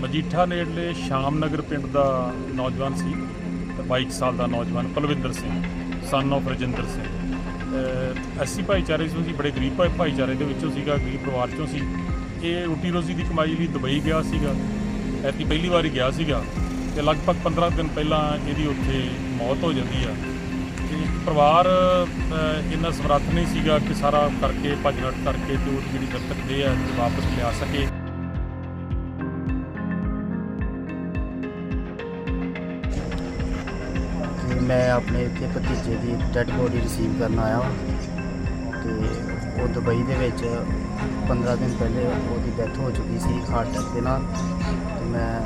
ਮਜੀਠਾ ਨੇੜਲੇ ਸ਼ਾਮ ਨਗਰ ਪਿੰਡ ਦਾ ਨੌਜਵਾਨ ਸੀ ਤੇ 22 ਸਾਲ ਦਾ ਨੌਜਵਾਨ ਪਲਵਿੰਦਰ ਸਿੰਘ ਸਨ of ਰਜਿੰਦਰ ਸਿੰਘ। ਐਸੀ ਭਾਈਚਾਰੇ ਚੋਂ ਸੀ, ਬੜੇ ਗਰੀਬ ਭਾਈ- ਭਾਈਚਾਰੇ ਦੇ ਵਿੱਚੋਂ ਸੀਗਾ, ਗਰੀਬ ਪਰਿਵਾਰ ਚੋਂ ਸੀ। ਇਹ ਰੋਟੀ ਰੋਜ਼ੀ ਦੀ ਕਮਾਈ ਲਈ ਦੁਬਈ ਗਿਆ ਸੀਗਾ ਐਤੀ ਪਹਿਲੀ ਵਾਰੀ ਗਿਆ ਸੀਗਾ ਤੇ ਲਗਭਗ 15 ਦਿਨ ਪਹਿਲਾਂ ਇਹਦੀ ਉੱਥੇ ਮੌਤ ਹੋ ਜਾਂਦੀ ਆ। ਤੇ ਪਰਿਵਾਰ ਇੰਨਾ ਸਮਰੱਥ ਨਹੀਂ ਸੀਗਾ ਕਿ ਸਾਰਾ ਕਰਕੇ ਭੱਜ ਨੱਠ ਕਰਕੇ ਤੇ ਉਹ ਜਿਹੜੀ ਦਰਤਕ ਦੇ ਆ ਤੇ ਵਾਪਸ ਲਿਆ ਸਕੇ। ਮੈਂ ਆਪਣੇ ਇੱਥੇ ਭਤੀਜੇ ਦੀ ਡੈੱਡ ਬੋਡੀ ਰਿਸੀਵ ਕਰਨ ਆਇਆ ਹਾਂ ਤੇ ਉਹ ਦੁਬਈ ਦੇ ਵਿੱਚ 15 ਦਿਨ ਪਹਿਲੇ ਉਹਦੀ ਡੈਥ ਹੋ ਚੁੱਕੀ ਸੀ ਹਾਰਟ ਅਟੈਕ ਦੇ ਨਾਲ। ਤੇ ਮੈਂ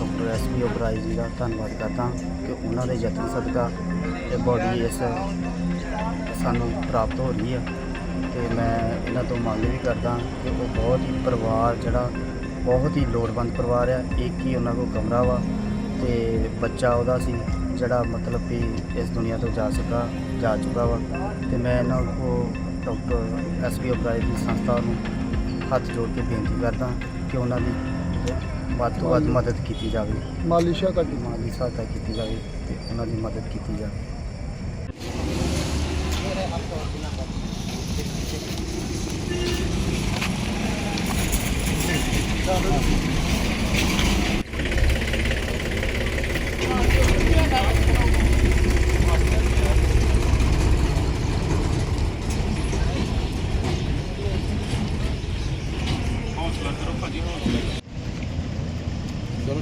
ਡਾਕਟਰ ਐਸ ਪੀ ਓਬਰਾਈ ਜੀ ਦਾ ਧੰਨਵਾਦ ਕਰਦਾ ਕਿ ਉਹਨਾਂ ਦੇ ਯਤਨ ਸਦਕਾ ਇਹ ਬੋਡੀ ਇਸ ਸਾਨੂੰ ਪ੍ਰਾਪਤ ਹੋ ਰਹੀ ਹੈ ਤੇ ਮੈਂ ਇਹਨਾਂ ਤੋਂ ਮੰਗ ਵੀ ਕਰਦਾ ਕਿ ਉਹ ਬਹੁਤ ਹੀ ਪਰਿਵਾਰ ਜਿਹੜਾ, ਬਹੁਤ ਹੀ ਲੋੜਵੰਦ ਪਰਿਵਾਰ ਆ, ਇੱਕ ਹੀ ਉਹਨਾਂ ਕੋਲ ਕਮਰਾ ਵਾ। ਤੇ ਬੱਚਾ ਉਹਦਾ ਸੀ ਜਿਹੜਾ ਮਤਲਬ ਕਿ ਇਸ ਦੁਨੀਆ ਤੋਂ ਜਾ ਚੁੱਕਾ ਜਾ ਚੁੱਕਾ ਵਾ ਤੇ ਮੈਂ ਇਹਨਾਂ ਕੋ ਡਾਕਟਰ ਐਸ ਪੀ ਓਬਰਾਏ ਦੀ ਸੰਸਥਾ ਨੂੰ ਹੱਥ ਜੋੜ ਕੇ ਬੇਨਤੀ ਕਰਦਾ ਕਿ ਉਹਨਾਂ ਦੀ ਵੱਧ ਤੋਂ ਵੱਧ ਮਦਦ ਕੀਤੀ ਜਾਵੇ। ਮਾਲੀ ਸਹਾਇਤਾ ਮਾਲੀ ਸਹਾਇਤਾ ਕੀਤੀ ਜਾਵੇ ਤੇ ਉਹਨਾਂ ਦੀ ਮਦਦ ਕੀਤੀ ਜਾਵੇ। ਹੌਸਲਾ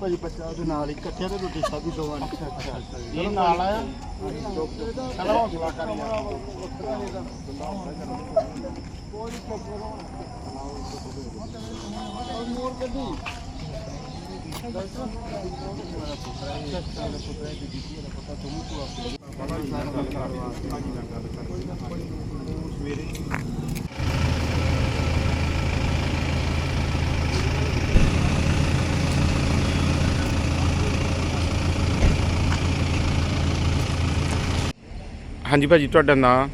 ਭਾਜੀ ਬੱਚਾ ਉਹਦੇ ਨਾਲ ਹੀ ਇਕੱਠਿਆਂ ਤੇ ਰੋਟੀ ਖਾਧੀ ਦੋਵਾਂ ਨੇ ਇਹ ਨਾਲ ਆਇਆ? ਚਲੋ ਹੌਸਲਾ ਕਰੀ ਮੋਰ ਕੱਢੀ ਹਾਂਜੀ ਭਾਜੀ, ਤੁਹਾਡਾ ਨਾਂ?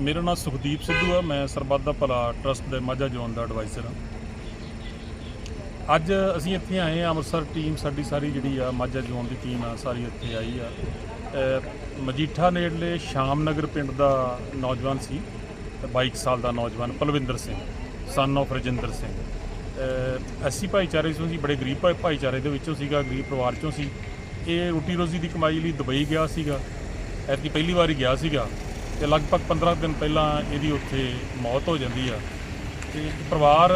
ਮੇਰਾ ਨਾਮ ਸੁਖਦੀਪ ਸਿੱਧੂ ਆ। ਮੈਂ ਸਰਬੱਤ ਦਾ ਭਲਾ ਟਰਸਟ ਦੇ ਮਾਝਾ ਜ਼ੋਨ ਦਾ ਐਡਵਾਈਜ਼ਰ ਹਾਂ ਅੱਜ ਅਸੀਂ ਇੱਥੇ ਆਏ ਆ ਅੰਮ੍ਰਿਤਸਰ ਟੀਮ ਸਾਡੀ ਸਾਰੀ ਜਿਹੜੀ ਆ, ਮਾਝਾ ਜ਼ੋਨ ਦੀ ਟੀਮ ਆ, ਸਾਰੀ ਇੱਥੇ ਆਈ ਆ। ਮਜੀਠਾ ਨੇੜਲੇ ਸ਼ਾਮ ਨਗਰ ਪਿੰਡ ਦਾ ਨੌਜਵਾਨ ਸੀ ਤੇ 22 ਸਾਲ ਦਾ ਨੌਜਵਾਨ ਪਲਵਿੰਦਰ ਸਿੰਘ ਸਨ of ਰਜਿੰਦਰ ਸਿੰਘ। ਐਸੀ ਭਾਈਚਾਰੇ ਚੋਂ ਸੀ, ਬੜੇ ਗਰੀਬ ਭਾਈ- ਭਾਈਚਾਰੇ ਦੇ ਵਿੱਚੋਂ ਸੀਗਾ, ਗਰੀਬ ਪਰਿਵਾਰ ਚੋਂ ਸੀ। ਇਹ ਰੋਟੀ ਰੋਜ਼ੀ ਦੀ ਕਮਾਈ ਲਈ ਦੁਬਈ ਗਿਆ ਸੀਗਾ, ਐਤਕੀ ਪਹਿਲੀ ਵਾਰੀ ਗਿਆ ਸੀਗਾ ਤੇ ਲਗਭਗ 15 ਦਿਨ ਪਹਿਲਾਂ ਇਹਦੀ ਉੱਥੇ ਮੌਤ ਹੋ ਜਾਂਦੀ ਆ। ਤੇ ਪਰਿਵਾਰ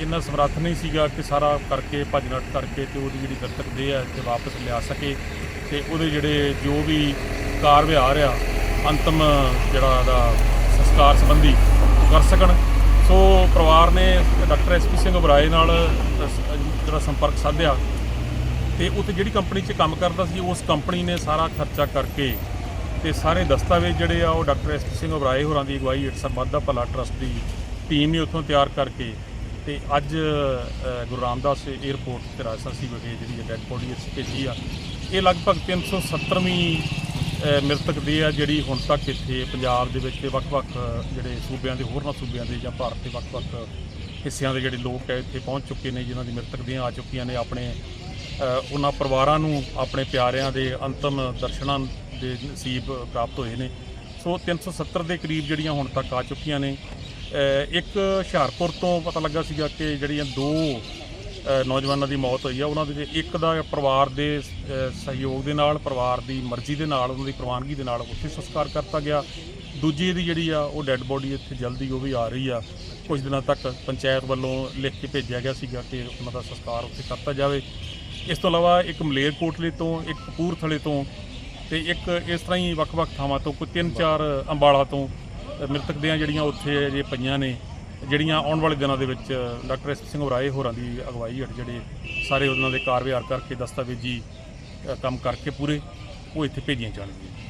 ਇੰਨਾ ਸਮਰੱਥ ਨਹੀਂ ਸੀਗਾ ਕਿ ਸਾਰਾ ਕਰਕੇ ਭੱਜ ਨੱਟ ਕਰਕੇ ਤੇ ਉਹਦੀ ਜਿਹੜੀ ਦਸਤਕ ਦੇ ਆ ਤੇ ਵਾਪਸ ਲਿਆ ਸਕੇ ਤੇ ਉਹਦੇ ਜਿਹੜੇ ਜੋ ਵੀ ਕਾਰ ਵਿਹਾਰ ਆ, ਅੰਤਮ ਜਿਹੜਾ ਦਾ ਸੰਸਕਾਰ ਸੰਬੰਧੀ ਉਹ ਕਰ ਸਕਣ। ਸੋ ਪਰਿਵਾਰ ਨੇ ਡਾਕਟਰ ਐਸਪੀ ਸਿੰਘ ਉਬਰਾਏ ਨਾਲ ਜਿਹੜਾ ਸੰਪਰਕ ਸਾਧਿਆ ਤੇ ਉੱਥੇ ਜਿਹੜੀ ਕੰਪਨੀ 'ਚ ਕੰਮ ਕਰਦਾ ਸੀ, ਉਸ ਕੰਪਨੀ ਨੇ ਸਾਰਾ ਖਰਚਾ ਕਰਕੇ ਤੇ ਸਾਰੇ ਦਸਤਾਵੇਜ਼ ਜਿਹੜੇ ਆ, ਉਹ doctor S P Singh Oberoi ਹੋਰਾਂ ਦੀ ਅਗਵਾਈ ਹੇਠ ਸਰਬੱਤ ਦਾ ਭਲਾ ਟਰਸਟ ਦੀ ਟੀਮ ਨੇ ਉੱਥੋਂ ਤਿਆਰ ਕਰਕੇ ਤੇ ਅੱਜ ਗੁਰੂ ਰਾਮਦਾਸ 에ਅਰਪੋਰਟ ਤੇ ਸੀ ਵਿਖੇ ਜਿਹੜੀ ਡੈੱਡ ਬੋਡੀ ਅਸੀਂ ਭੇਜੀ ਆ। ਇਹ ਲਗਭਗ 370ਵੀਂ ਅ, ਮ੍ਰਿਤਕ ਦੇ ਆ ਜਿਹੜੀ ਹੁਣ ਤੱਕ ਇੱਥੇ ਪੰਜਾਬ ਦੇ ਵਿੱਚ ਤੇ ਵੱਖ-ਵੱਖ ਜਿਹੜੇ ਸੂਬਿਆਂ ਦੇ ਹੋਰਨਾਂ ਸੂਬਿਆਂ ਦੇ ਜਾਂ ਭਾਰਤ ਦੇ ਵੱਖ-ਵੱਖ ਹਿੱਸਿਆਂ ਦੇ ਜਿਹੜੇ ਲੋਕ ਹੈ ਇੱਥੇ ਪਹੁੰਚ ਚੁੱਕੇ ਨੇ ਜਿਨ੍ਹਾਂ ਦੀ ਮ੍ਰਿਤਕ ਦੀਆਂ ਆ ਚੁੱਕੀਆਂ ਨੇ ਆਪਣੇ ਉਹਨਾਂ ਪਰਿਵਾਰਾਂ ਨੂੰ ਆਪਣੇ ਪਿਆਰਿਆਂ ਦੇ ਅੰਤਮ ਦਰਸ਼ਨਾਂ ਦੇ ਨਸੀਬ ਪ੍ਰਾਪਤ ਹੋਏ ਨੇ। ਸੋ 370 ਦੇ ਕਰੀਬ ਜਿਹੜੀਆਂ ਹੁਣ ਤੱਕ ਆ ਚੁੱਕੀਆਂ ਨੇ ਇੱਕ ਹੁਸ਼ਿਆਰਪੁਰ ਤੋਂ ਪਤਾ ਲੱਗਾ ਸੀਗਾ ਕਿ ਜਿਹੜੀਆਂ ਦੋ ਨੌਜਵਾਨਾਂ ਦੀ ਮੌਤ ਹੋਈ ਆ, ਉਹਨਾਂ ਦੇ ਇੱਕ ਦਾ ਪਰਿਵਾਰ ਦੇ ਸਹਿਯੋਗ ਦੇ ਨਾਲ, ਪਰਿਵਾਰ ਦੀ ਮਰਜ਼ੀ ਦੇ ਨਾਲ, ਉਹਨਾਂ ਦੀ ਪ੍ਰਵਾਨਗੀ ਦੇ ਨਾਲ ਉੱਥੇ ਸੰਸਕਾਰ ਕਰਤਾ ਗਿਆ। ਦੂਜੀ ਦੀ ਜਿਹੜੀ ਆ, ਉਹ ਡੈੱਡ ਬੋਡੀ ਇੱਥੇ ਜਲਦੀ ਉਹ ਵੀ ਆ ਰਹੀ ਆ। ਕੁਝ ਦਿਨਾਂ ਤੱਕ ਪੰਚਾਇਤ ਵੱਲੋਂ ਲਿਖ ਕੇ ਭੇਜਿਆ ਗਿਆ ਸੀਗਾ ਕਿ ਉਹਨਾਂ ਦਾ ਸੰਸਕਾਰ ਉੱਥੇ ਕਰਤਾ ਜਾਵੇ। ਇਸ ਤੋਂ ਇਲਾਵਾ ਇੱਕ ਮਲੇਰਕੋਟਲੇ ਤੋਂ, ਇੱਕ ਕਪੂਰਥਲੇ ਤੋਂ ਤੇ ਇੱਕ ਇਸ ਤਰ੍ਹਾਂ ਹੀ ਵੱਖ-ਵੱਖ ਥਾਵਾਂ ਤੋਂ, ਕੋਈ ਤਿੰਨ ਚਾਰ ਅੰਬਾਲਾ ਤੋਂ ਮ੍ਰਿਤਕ ਦੀਆਂ ਜਿਹੜੀਆਂ ਉੱਥੇ ਅਜੇ ਪਈਆਂ ਨੇ, ਜਿਹੜੀਆਂ ਆਉਣ ਵਾਲੇ ਦਿਨਾਂ ਦੇ ਵਿੱਚ ਡਾਕਟਰ ਐਸ ਸਿੰਘ ਉਰਾਏ ਹੋਰਾਂ ਦੀ ਅਗਵਾਈ ਹੇਠ ਜਿਹੜੇ ਸਾਰੇ ਉਹਨਾਂ ਦੇ ਕਾਰ ਵਿਹਾਰ ਕਰਕੇ ਦਸਤਾਵੇਜ਼ੀ ਕੰਮ ਕਰਕੇ ਪੂਰੇ ਉਹ ਇੱਥੇ ਭੇਜੀਆਂ ਜਾਣਗੀਆਂ।